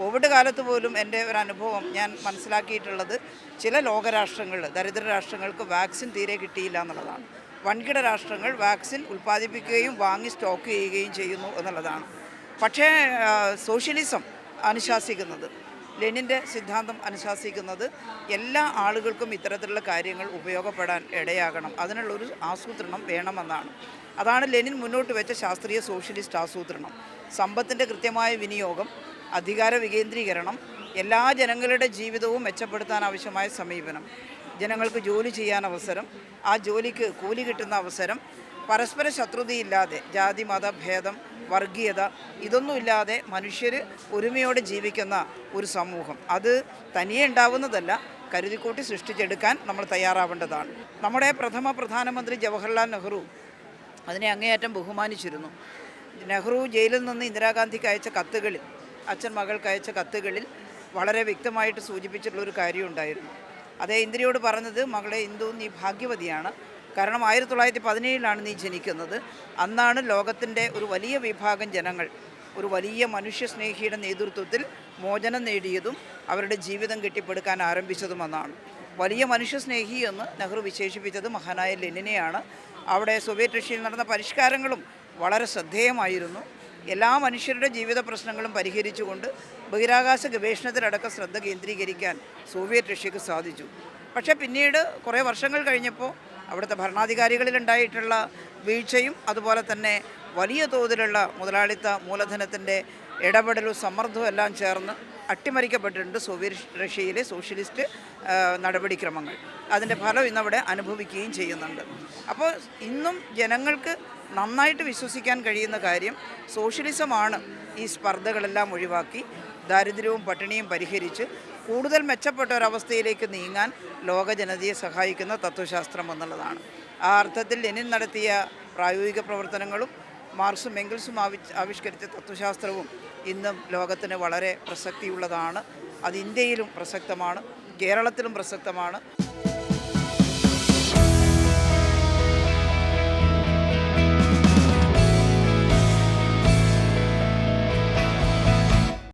Covid കാലത്ത് പോലും എന്റെ ഒരു അനുഭവം ഞാൻ മനസ്സിലാക്കിയിട്ടുള്ളത് ചില ലോകരാഷ്ട്രങ്ങൾ ദരിദ്ര രാഷ്ട്രങ്ങൾക്ക് വാക്സിൻ തീരെ കിട്ടിയില്ല എന്നുള്ളതാണ്. വൻകിട രാഷ്ട്രങ്ങൾ വാക്സിൻ ഉൽപ്പാദിപ്പിക്കുകയും വാങ്ങി സ്റ്റോക്ക് ചെയ്യുകയും ചെയ്യുന്നു എന്നുള്ളതാണ്. പക്ഷേ സോഷ്യലിസം അനുശാസിക്കുന്നത് ലെനിന്റെ സിദ്ധാന്തം അനുശാസിക്കുന്നത് എല്ലാ ആളുകൾക്കും ഇത്തരത്തിലുള്ള കാര്യങ്ങൾ ഉപയോഗപ്പെടാൻ ഇടയാകണം. അതിനുള്ളൊരു ആസൂത്രണം വേണമെന്നാണ്. അതാണ് ലെനിൻ മുന്നോട്ട് വെച്ച ശാസ്ത്രീയ സോഷ്യലിസ്റ്റ് ആസൂത്രണം. സമ്പത്തിന്റെ കൃത്യമായ വിനിയോഗം അധികാര വികേന്ദ്രീകരണം എല്ലാ ജനങ്ങളുടെ ജീവിതവും മെച്ചപ്പെടുത്താൻ ആവശ്യമായ സമീപനം ജനങ്ങൾക്ക് ജോലി ചെയ്യാൻ അവസരം ആ ജോലിക്ക് കൂലി കിട്ടുന്ന അവസരം പരസ്പര ശത്രുതയില്ലാതെ ജാതി മത ഭേദം വർഗീയത ഇതൊന്നുമില്ലാതെ മനുഷ്യർ ഒരുമയോടെ ജീവിക്കുന്ന ഒരു സമൂഹം. അത് തനിയെ ഉണ്ടാവുന്നതല്ല കരുതിക്കൂട്ടി സൃഷ്ടിച്ചെടുക്കാൻ നമ്മൾ തയ്യാറാവേണ്ടതാണ്. നമ്മുടെ പ്രഥമ പ്രധാനമന്ത്രി ജവഹർലാൽ നെഹ്റു അതിനെ അങ്ങേയറ്റം ബഹുമാനിച്ചിരുന്നു. നെഹ്റു ജയിലിൽ നിന്ന് ഇന്ദിരാഗാന്ധിക്ക് അയച്ച കത്തുകളിൽ അച്ഛൻ മകൾക്ക് അയച്ച കത്തുകളിൽ വളരെ വ്യക്തമായിട്ട് സൂചിപ്പിച്ചിട്ടുള്ളൊരു കാര്യമുണ്ടായിരുന്നു. അതേ ഇന്ദിരയോട് പറഞ്ഞത് മകളെ ഇന്ദു നീ ഭാഗ്യവതിയാണ്. കാരണം ആയിരത്തി തൊള്ളായിരത്തി പതിനേഴിലാണ് നീ ജനിക്കുന്നത്. അന്നാണ് ലോകത്തിന്റെ ഒരു വലിയ വിഭാഗം ജനങ്ങൾ ഒരു വലിയ മനുഷ്യസ്നേഹിയുടെ നേതൃത്വത്തിൽ മോചനം നേടിയതും അവരുടെ ജീവിതം കെട്ടിപ്പടുക്കാൻ ആരംഭിച്ചതും എന്നാണ് വലിയ മനുഷ്യസ്നേഹി എന്ന് നെഹ്റു വിശേഷിപ്പിച്ചത് മഹാനായ ലെനിനെയാണ്. അവിടെ സോവിയറ്റ് റഷ്യയിൽ നടന്ന പരിഷ്കാരങ്ങളും വളരെ ശ്രദ്ധേയമായിരുന്നു. എല്ലാ മനുഷ്യരുടെ ജീവിത പ്രശ്നങ്ങളും പരിഹരിച്ചുകൊണ്ട് ബഹിരാകാശ ഗവേഷണത്തിലടക്കം ശ്രദ്ധ കേന്ദ്രീകരിക്കാൻ സോവിയറ്റ് റഷ്യക്ക് സാധിച്ചു. പക്ഷേ പിന്നീട് കുറേ വർഷങ്ങൾ കഴിഞ്ഞപ്പോൾ അവിടുത്തെ ഭരണാധികാരികളിലുണ്ടായിട്ടുള്ള വീഴ്ചയും അതുപോലെ തന്നെ വലിയ തോതിലുള്ള മുതലാളിത്ത മൂലധനത്തിന്റെ ഇടപെടലും സമ്മർദ്ദവും എല്ലാം ചേർന്ന് അട്ടിമറിക്കപ്പെട്ടിട്ടുണ്ട് സോവിയറ്റ് റഷ്യയിലെ സോഷ്യലിസ്റ്റ് നടപടിക്രമങ്ങൾ. അതിന്റെ ഫലം ഇന്നവിടെ അനുഭവിക്കുകയും ചെയ്യുന്നുണ്ട്. അപ്പോൾ ഇന്നും ജനങ്ങൾക്ക് നന്നായിട്ട് വിശ്വസിക്കാൻ കഴിയുന്ന കാര്യം സോഷ്യലിസമാണ് ഈ സ്പർദ്ധകളെല്ലാം ഒഴിവാക്കി ദാരിദ്ര്യവും പട്ടിണിയും പരിഹരിച്ച് കൂടുതൽ മെച്ചപ്പെട്ട ഒരവസ്ഥയിലേക്ക് നീങ്ങാൻ ലോക ജനതയെ സഹായിക്കുന്ന തത്വശാസ്ത്രം എന്നുള്ളതാണ്. ആ അർത്ഥത്തിൽ ലെനിൻ നടത്തിയ പ്രായോഗിക പ്രവർത്തനങ്ങളും മാർസും എങ്കിൽസും ആവി ആവിഷ്കരിച്ച തത്വശാസ്ത്രവും ഇന്നും ലോകത്തിന് വളരെ പ്രസക്തിയുള്ളതാണ്. അത് ഇന്ത്യയിലും പ്രസക്തമാണ് കേരളത്തിലും പ്രസക്തമാണ്.